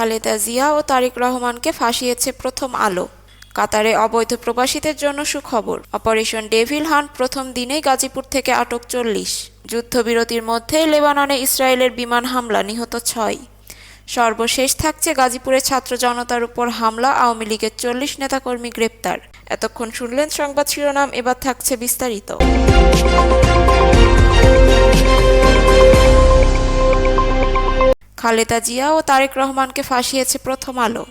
খালেদা জিয়া ও তারেক রহমানকে ফাঁসিয়েছে প্রথম আলো। কাতারে অবৈধ প্রবাসীদের জন্য সুখবর। অপারেশন ডেভিল হান্ট প্রথম দিনেই গাজীপুর থেকে আটক চল্লিশ। যুদ্ধবিরতির মধ্যেই লেবাননে ইসরায়েলের বিমান হামলা নিহত ছয়। সর্বশেষ থাকছে গাজীপুরে ছাত্র জনতার উপর হামলা, আওয়ামী লীগের চল্লিশ নেতাকর্মী গ্রেপ্তার। এতক্ষণ শুনলেন সংবাদ শিরোনাম, এবার থাকছে বিস্তারিত। খালেদা জিয়া ও তারেক রহমানকে ফাঁসিয়েছে প্রথম আলো।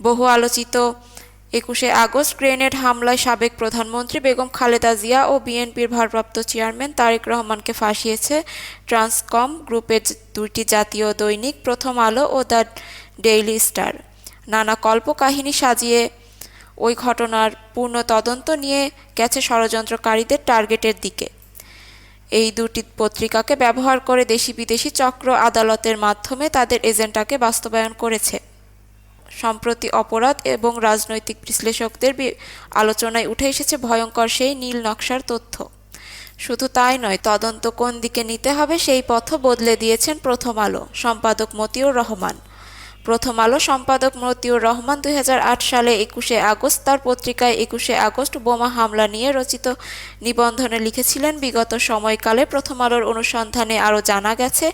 বহু আলোচিত একুশে আগস্ট গ্রেনেড হামলায় সাবেক প্রধানমন্ত্রী বেগম খালেদা জিয়া ও বিএনপির ভারপ্রাপ্ত চেয়ারম্যান তারেক রহমানকে ফাঁসিয়েছে ট্রান্সকম গ্রুপের দুইটি জাতীয় দৈনিক প্রথম আলো ও দ্য ডেইলি স্টার। নানা কল্পকাহিনী সাজিয়ে ওই ঘটনার পূর্ণ তদন্ত নিয়ে গেছে ষড়যন্ত্রকারীদের টার্গেটের দিকে। এই দুটি পত্রিকাকে ব্যবহার করে দেশি বিদেশি চক্র আদালতের মাধ্যমে তাদের এজেন্ডাকে বাস্তবায়ন করেছে। সম্প্রতি অপরাধ এবং রাজনৈতিক বিশ্লেষকদের আলোচনায় উঠে এসেছে ভয়ঙ্কর সেই নীল নকশার তথ্য। শুধু তাই নয়, তদন্ত কোন দিকে নিতে হবে সেই পথও বদলে দিয়েছেন প্রথম আলো, সম্পাদক মতিউর রহমান। প্রথম আলো সম্পাদক মতিউর রহমান দুই হাজার আট সালে একুশে আগস্ট তার পত্রিকায় একুশে আগস্ট বোমা হামলা নিয়ে রচিত নিবন্ধনে লিখেছিলেন, বিগত সময়কালে প্রথম আলোর অনুসন্ধানে আরও জানা গেছে,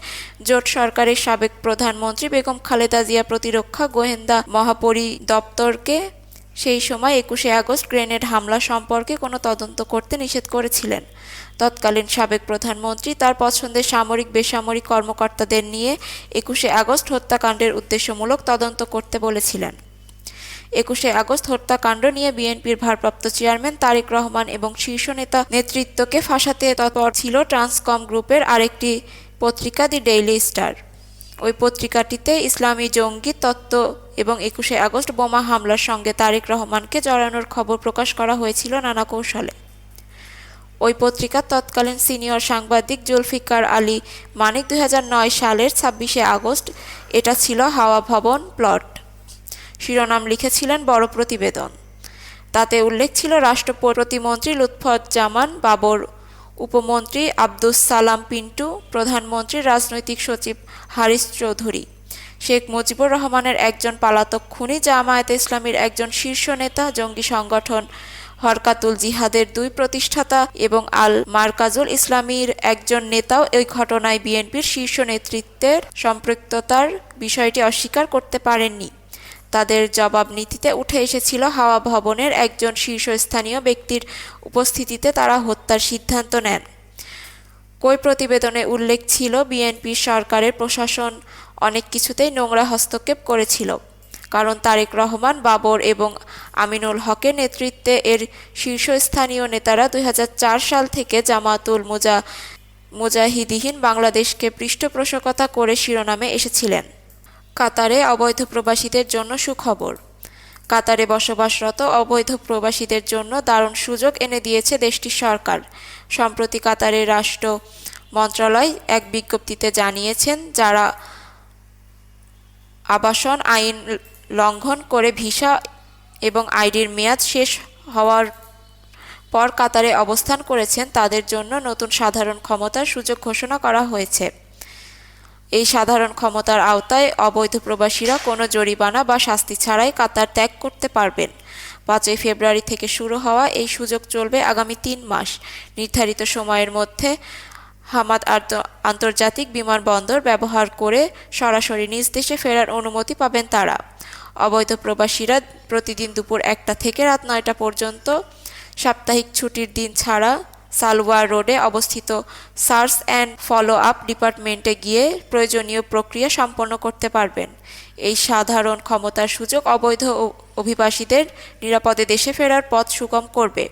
জোট সরকারের সাবেক প্রধানমন্ত্রী বেগম খালেদা জিয়া প্রতিরক্ষা গোয়েন্দা মহাপরিদপ্তরকে সেই সময় একুশে আগস্ট গ্রেনেড হামলা সম্পর্কে কোনো তদন্ত করতে নিষেধ করেছিলেন। তৎকালীন সাবেক প্রধানমন্ত্রী তার পছন্দের সামরিক বেসামরিক কর্মকর্তাদের নিয়ে একুশে আগস্ট হত্যাকাণ্ডের উদ্দেশ্যমূলক তদন্ত করতে বলেছিলেন। একুশে আগস্ট হত্যাকাণ্ড নিয়ে বিএনপির ভারপ্রাপ্ত চেয়ারম্যান তারেক রহমান এবং শীর্ষ নেতা নেতৃত্বকে ফাঁসাতে তৎপর ছিল ট্রান্সকম গ্রুপের আরেকটি পত্রিকা দি ডেইলি স্টার। ওই পত্রিকাটিতে ইসলামী জঙ্গি তত্ত্ব এবং একুশে আগস্ট বোমা হামলার সঙ্গে তারেক রহমানকে জড়ানোর খবর প্রকাশ করা হয়েছিল নানা কৌশলে। ওই পত্রিকার তৎকালীন সিনিয়র সাংবাদিক জুলফিকার আলী মানিক দুই হাজার নয় সালের ছাব্বিশে আগস্ট, এটা ছিল হাওয়া ভবন প্লট। শিরোনাম লিখেছিলেন বড় প্রতিবেদন। তাতে উল্লেখ ছিল রাষ্ট্র প্রতিমন্ত্রী লুৎফুজ্জামান বাবর, উপমন্ত্রী আব্দুস সালাম পিন্টু, প্রধানমন্ত্রী রাজনৈতিক সচিব হারিস চৌধুরী, শেখ মুজিবুর রহমানের একজন পালাতক খুনি জামায়াতে ইসলামীর একজন শীর্ষ নেতা, জঙ্গি সংগঠন হরকাতুল জিহাদের দুই প্রতিষ্ঠাতা এবং আল মার্কাজুল ইসলামীর একজন নেতাও এই ঘটনায় বিএনপির শীর্ষ নেতৃত্বের সম্পৃক্ততার বিষয়টি অস্বীকার করতে পারেননি। তাদের জবাব নীতিতে উঠে এসেছিল হাওয়া ভবনের একজন শীর্ষস্থানীয় ব্যক্তির উপস্থিতিতে তারা হত্যার সিদ্ধান্ত নেন। কই প্রতিবেদনে উল্লেখ ছিল, বিএনপি সরকারের প্রশাসন অনেক কিছুতেই নোংরা হস্তক্ষেপ করেছিল। কারণ তারেক রহমান, বাবর এবং আমিনুল হকের নেতৃত্বে এর শীর্ষস্থানীয় নেতারা দুই হাজার চার সাল থেকে জামাতুল মুজা, মুজাহিদিহীন বাংলাদেশকে পৃষ্ঠপোষকতা করে শিরোনামে এসেছিলেন। কাতারে অবৈধ প্রবাসীদের জন্য সুখবর। কাতারে বসবাসরত অবৈধ প্রবাসীদের জন্য দারুণ সুযোগ এনে দিয়েছে দেশটির সরকার। সম্প্রতি কাতারের রাষ্ট্র মন্ত্রণালয় এক বিজ্ঞপ্তিতে জানিয়েছেন, যারা আবাসন আইন লঙ্ঘন করে ভিসা এবং আইডির মেয়াদ শেষ হওয়ার পর কাতারে অবস্থান করেছেন, তাদের জন্য নতুন সাধারণ ক্ষমতার সুযোগ ঘোষণা করা হয়েছে। এই সাধারণ ক্ষমতার আওতায় অবৈধ প্রবাসীরা কোনো জরিমানা বা শাস্তি ছাড়াই কাতার ত্যাগ করতে পারবেন। পাঁচই ফেব্রুয়ারি থেকে শুরু হওয়া এই সুযোগ চলবে আগামী তিন মাস। নির্ধারিত সময়ের মধ্যে হামাদ আন্তর্জাতিক বিমানবন্দর ব্যবহার করে সরাসরি নিজ দেশে ফেরার অনুমতি পাবেন তারা। অবৈধ প্রবাসীরা প্রতিদিন দুপুর একটা থেকে রাত নয়টা পর্যন্ত সাপ্তাহিক ছুটির দিন ছাড়া সালওয়ার রোডে অবস্থিত সার্চ অ্যান্ড ফলো আপ ডিপার্টমেন্টে গিয়ে প্রয়োজনীয় প্রক্রিয়া সম্পন্ন করতে পারবেন। এই সাধারণ ক্ষমতার সুযোগ অবৈধ অভিবাসীদের নিরাপদে দেশে ফেরার পথ সুগম করবে।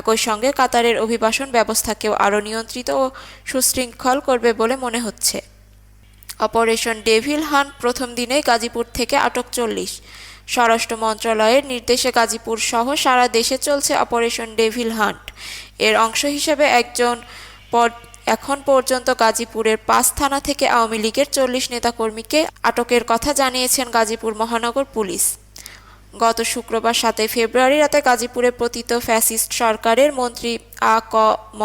একই সঙ্গে কাতারের অভিবাসন ব্যবস্থাকেও আরও নিয়ন্ত্রিত ও সুশৃঙ্খল করবে বলে মনে হচ্ছে। অপারেশন ডেভিল হান্ট প্রথম দিনেই গাজীপুর থেকে আটক চল্লিশ। স্বরাষ্ট্র মন্ত্রণালয়ের নির্দেশে গাজীপুর সহ সারা দেশে চলছে অপারেশন ডেভিল হান্ট। এর অংশ হিসেবে একজন এখন পর্যন্ত গাজীপুরের পাঁচ থানা থেকে আওয়ামী লীগের চল্লিশ নেতাকর্মীকে আটকের কথা জানিয়েছেন গাজীপুর মহানগর পুলিশ। গত শুক্রবার সাতই ফেব্রুয়ারি রাতে গাজীপুরে পতিত ফ্যাসিস্ট সরকারের মন্ত্রী আ ক ম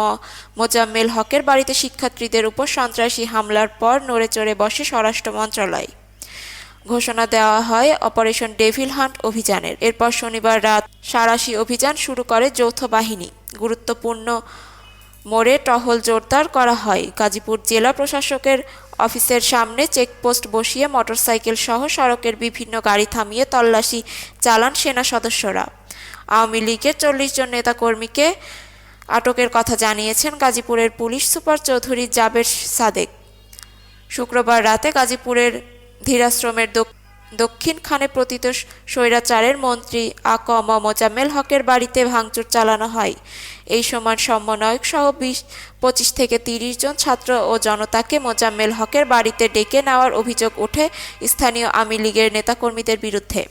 মোজাম্মেল হকের বাড়িতে শিক্ষার্থীদের উপর সন্ত্রাসী হামলার পর নড়ে চড়ে বসে স্বরাষ্ট্র মন্ত্রণালয়। ঘোষণা দেওয়া হয় অপারেশন ডেভিল হান্ট অভিযানের। এরপর শনিবার রাত সারাশি অভিযান শুরু করে যৌথ বাহিনী। গুরুত্বপূর্ণ মোড়ে টহল জোরদার করা হয়। গাজীপুর জেলা প্রশাসকের অফিসের সামনে চেকপোস্ট বসিয়ে মোটরসাইকেল সহ সড়কের বিভিন্ন গাড়ি থামিয়ে তল্লাশি চালান সেনা সদস্যরা। আওয়ামী লীগের চল্লিশ জন নেতাকর্মীকে আটকের কথা জানিয়েছেন গাজীপুরের পুলিশ সুপার চৌধুরী জাবের সাদেক। শুক্রবার রাতে গাজীপুরের ধীরাশ্রমের দক- দক্ষিণখানে প্রতীত স্বৈরাচারের মন্ত্রী আকম মোজাম্মেল হকের বাড়িতে ভাঙচুর চালানো হয়। এই সময় সমন্বয়ক সহ বিশ পঁচিশ থেকে তিরিশ জন ছাত্র ও জনতাকে মোজাম্মেল হকের বাড়িতে ডেকে নেওয়ার অভিযোগ ওঠে স্থানীয় আওয়ামী লীগের নেতাকর্মীদের বিরুদ্ধে।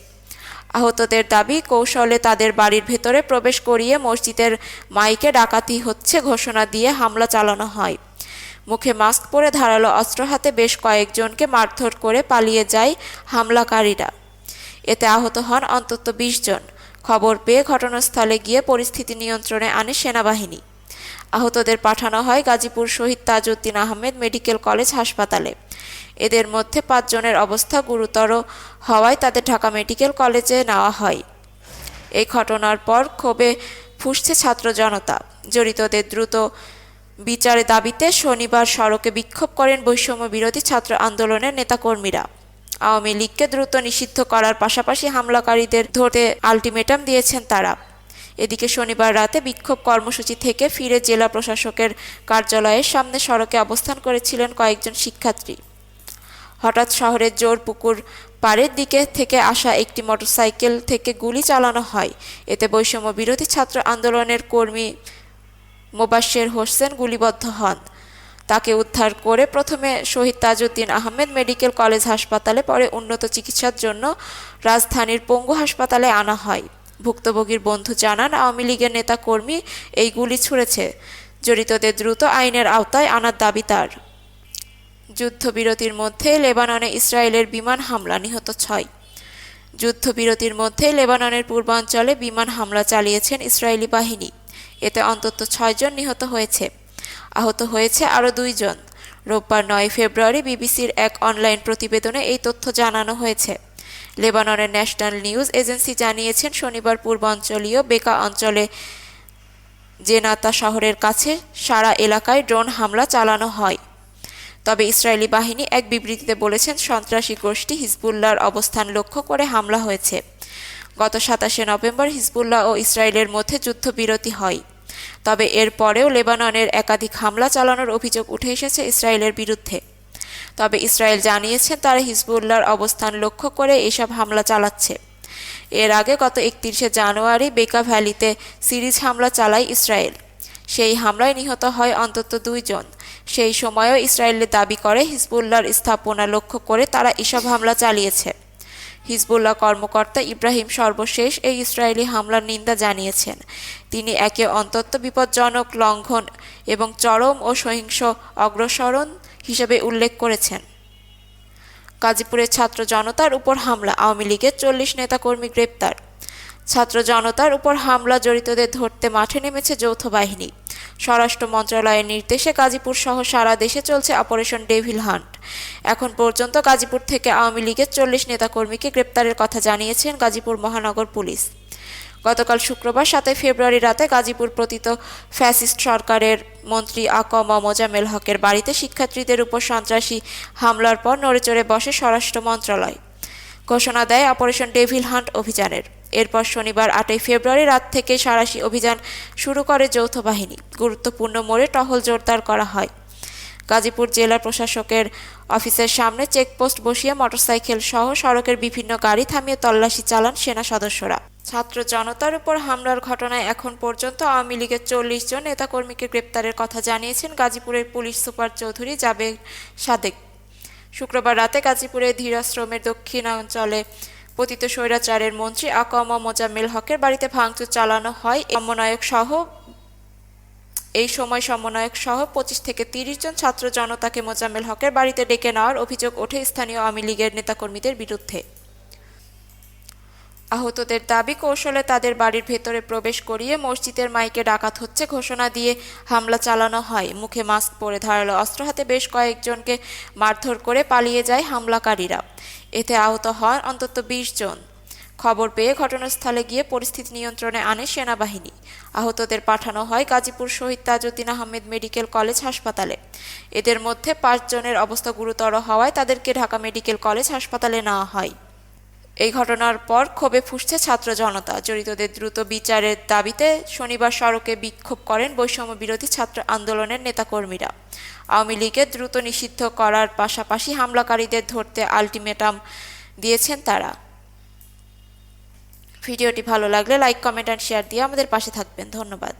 আহতদের দাবি, কৌশলে তাদের বাড়ির ভেতরে প্রবেশ করিয়ে মসজিদের মাইকে ডাকাতি হচ্ছে ঘোষণা দিয়ে হামলা চালানো হয়। মুখে মাস্ক পরে ধারালো অস্ত্র হাতে বেশ কয়েকজনকে মারধর করে পালিয়ে যায় হামলাকারীরা। এতে আহত হন অন্তত বিশ জন। খবর পেয়ে ঘটনাস্থলে গিয়ে পরিস্থিতি নিয়ন্ত্রণে আনে সেনাবাহিনী। আহতদের পাঠানো হয় গাজীপুর শহীদ তাজউদ্দিন আহমেদ মেডিকেল কলেজ হাসপাতালে। এদের মধ্যে পাঁচজনের অবস্থা গুরুতর হওয়ায় তাদের ঢাকা মেডিকেল কলেজে নেওয়া হয়। এই ঘটনার পর ক্ষোভে ফুসছে ছাত্র জনতা। জড়িতদের দ্রুত বিচারের দাবিতে শনিবার সড়কে বিক্ষোভ করেন বৈষম্য বিরোধী ছাত্র আন্দোলনের নেতাকর্মীরা। আওয়ামী লীগকে দ্রুত নিষিদ্ধ করার পাশাপাশি হামলাকারীদের ধরতে আলটিমেটাম দিয়েছেন তারা। এদিকে শনিবার রাতে বিক্ষোভ কর্মসূচি থেকে ফিরে জেলা প্রশাসকের কার্যালয়ের সামনে সড়কে অবস্থান করেছিলেন কয়েকজন শিক্ষার্থী। হঠাৎ শহরের জোরপুকুর পাড়ের দিকে থেকে আসা একটি মোটরসাইকেল থেকে গুলি চালানো হয়। এতে বৈষম্য বিরোধী ছাত্র আন্দোলনের কর্মী মোবাশ্বের হোসেন গুলিবদ্ধ হন। তাকে উদ্ধার করে প্রথমে শহীদ তাজউদ্দিন আহমেদ মেডিকেল কলেজ হাসপাতালে, পরে উন্নত চিকিৎসার জন্য রাজধানীর পঙ্গু হাসপাতালে আনা হয়। ভুক্তভোগীর বন্ধু জানান, আওয়ামী লীগের নেতা কর্মী এই গুলি ছুঁড়েছে। জড়িতদের দ্রুত আইনের আওতায় আনার দাবি তার। যুদ্ধবিরতির মধ্যে লেবাননে ইসরায়েলের বিমান হামলা, নিহত ছয়। যুদ্ধবিরতির মধ্যে লেবাননের পূর্বাঞ্চলে বিমান হামলা চালিয়েছেন ইসরায়েলি বাহিনী। এতে অন্তত ছয়জন নিহত হয়েছে। আহত হয়েছে আরও দুইজন রোববার নয় ফেব্রুয়ারি বিবিসির এক অনলাইন প্রতিবেদনে এই তথ্য জানানো হয়েছে। লেবাননের ন্যাশনাল নিউজ এজেন্সি জানিয়েছেন, শনিবার পূর্বাঞ্চলীয় বেকা অঞ্চলে জেনাতা শহরের কাছে সারা এলাকায় ড্রোন হামলা চালানো হয়। তবে ইসরায়েলি বাহিনী এক বিবৃতিতে বলেছেন, সন্ত্রাসী গোষ্ঠী হিজবুল্লাহর অবস্থান লক্ষ্য করে হামলা হয়েছে। গত সাতাশে নভেম্বর হিজবুল্লাহ ও ইসরায়েলের মধ্যে যুদ্ধবিরতি হয়। তবে এর পরেও লেবাননের একাধিক হামলা চালানোর অভিযোগ উঠে এসেছে ইসরায়েলের বিরুদ্ধে। তবে ইসরায়েল জানিয়েছে তারা হিজবুল্লাহর অবস্থান লক্ষ্য করে এসব হামলা চালাচ্ছে। এর আগে গত একত্রিশে জানুয়ারি বেকা ভ্যালিতে সিরিজ হামলা চালায় ইসরায়েল। সেই হামলায় নিহত হয় অন্তত দুইজন সেই সময়ও ইসরায়েলের দাবি করে হিজবুল্লাহর স্থাপনা লক্ষ্য করে তারা এসব হামলা চালিয়েছে। হিজবুল্লাহ কর্মকর্তা ইব্রাহিম সর্বশেষ এই ইসরায়েলি হামলার নিন্দা জানিয়েছেন। তিনি একে অন্তত বিপজ্জনক লঙ্ঘন এবং চরম ও সহিংস অগ্রসরণ হিসেবে উল্লেখ করেছেন। গাজীপুরের ছাত্র জনতার উপর হামলা, আওয়ামী লীগের চল্লিশ নেতাকর্মী গ্রেপ্তার। ছাত্র জনতার উপর হামলা জড়িতদের ধরতে মাঠে নেমেছে যৌথ বাহিনী। স্বরাষ্ট্র মন্ত্রণালয়ের নির্দেশে গাজীপুর সহ সারা দেশে চলছে অপারেশন ডেভিল হান্ট। এখন পর্যন্ত গাজীপুর থেকে আওয়ামী লীগের চল্লিশ নেতাকর্মীকে গ্রেপ্তারের কথা জানিয়েছেন গাজীপুর মহানগর পুলিশ। গতকাল শুক্রবার সাতই ফেব্রুয়ারি রাতে গাজীপুর প্রতীত ফ্যাসিস্ট সরকারের মন্ত্রী আকম মোজামেল হকের বাড়িতে শিক্ষার্থীদের উপর সন্ত্রাসী হামলার পর নড়েচড়ে বসে স্বরাষ্ট্র মন্ত্রণালয়। ঘোষণা দেয় অপারেশন ডেভিল হান্ট অভিযানের। এরপর শনিবার আটই ফেব্রুয়ারি রাত থেকে সারাশি অভিযান শুরু করে যৌথ বাহিনী। গুরুত্বপূর্ণ মোড়ে টহল জোরদার করা হয়। গাজীপুর জেলা প্রশাসকের অফিসের সামনে চেকপোস্ট বসিয়ে মোটরসাইকেল সহ সড়কের বিভিন্ন গাড়ি থামিয়ে তল্লাশি চালান সেনা সদস্যরা। ছাত্র জনতার উপর হামলার ঘটনায় এখন পর্যন্ত আওয়ামী লীগের চল্লিশ জন নেতাকর্মীকে গ্রেপ্তারের কথা জানিয়েছেন গাজীপুরের পুলিশ সুপার চৌধুরী জাবেদ সাদেক। শুক্রবার রাতে গাজীপুরের ধীরাশ্রমের দক্ষিণাঞ্চলে পতিত স্বৈরাচারের মন্ত্রী আকামা মোজাম্মেল হকের বাড়িতে ভাঙচুর চালানো হয়। সমন্বয়ক সহ, এই সময় সমন্বয়ক সহ পঁচিশ থেকে তিরিশ জন ছাত্র জনতাকে মোজাম্মেল হকের বাড়িতে ডেকে নেওয়ার অভিযোগ ওঠে স্থানীয় আওয়ামী লীগের নেতাকর্মীদের বিরুদ্ধে। আহতদের দাবি, কৌশলে তাদের বাড়ির ভেতরে প্রবেশ করিয়ে মসজিদের মাইকে ডাকাত হচ্ছে ঘোষণা দিয়ে হামলা চালানো হয়। মুখে মাস্ক পরে ধারালো অস্ত্র হাতে বেশ কয়েকজনকে মারধর করে পালিয়ে যায় হামলাকারীরা। এতে আহত হন অন্তত বিশ জন। খবর পেয়ে ঘটনাস্থলে গিয়ে পরিস্থিতি নিয়ন্ত্রণে আনে সেনাবাহিনী। আহতদের পাঠানো হয় গাজীপুর শহীদ তাজউদ্দিন আহমেদ মেডিকেল কলেজ হাসপাতালে। এদের মধ্যে পাঁচজনের অবস্থা গুরুতর হওয়ায় তাদেরকে ঢাকা মেডিকেল কলেজ হাসপাতালে নেওয়া হয়। এই ঘটনার পর ক্ষোভে ফুসছে ছাত্র জনতা। জড়িতদের দ্রুত বিচারের দাবিতে শনিবার সড়কে বিক্ষোভ করেন বৈষম্য বিরোধী ছাত্র আন্দোলনের নেতাকর্মীরা। আওয়ামী লীগের দ্রুত নিষিদ্ধ করার পাশাপাশি হামলাকারীদের ধরতে আলটিমেটাম দিয়েছেন তারা। ভিডিওটি ভালো লাগলে লাইক, কমেন্ট অ্যান্ড শেয়ার দিয়ে আমাদের পাশে থাকবেন। ধন্যবাদ।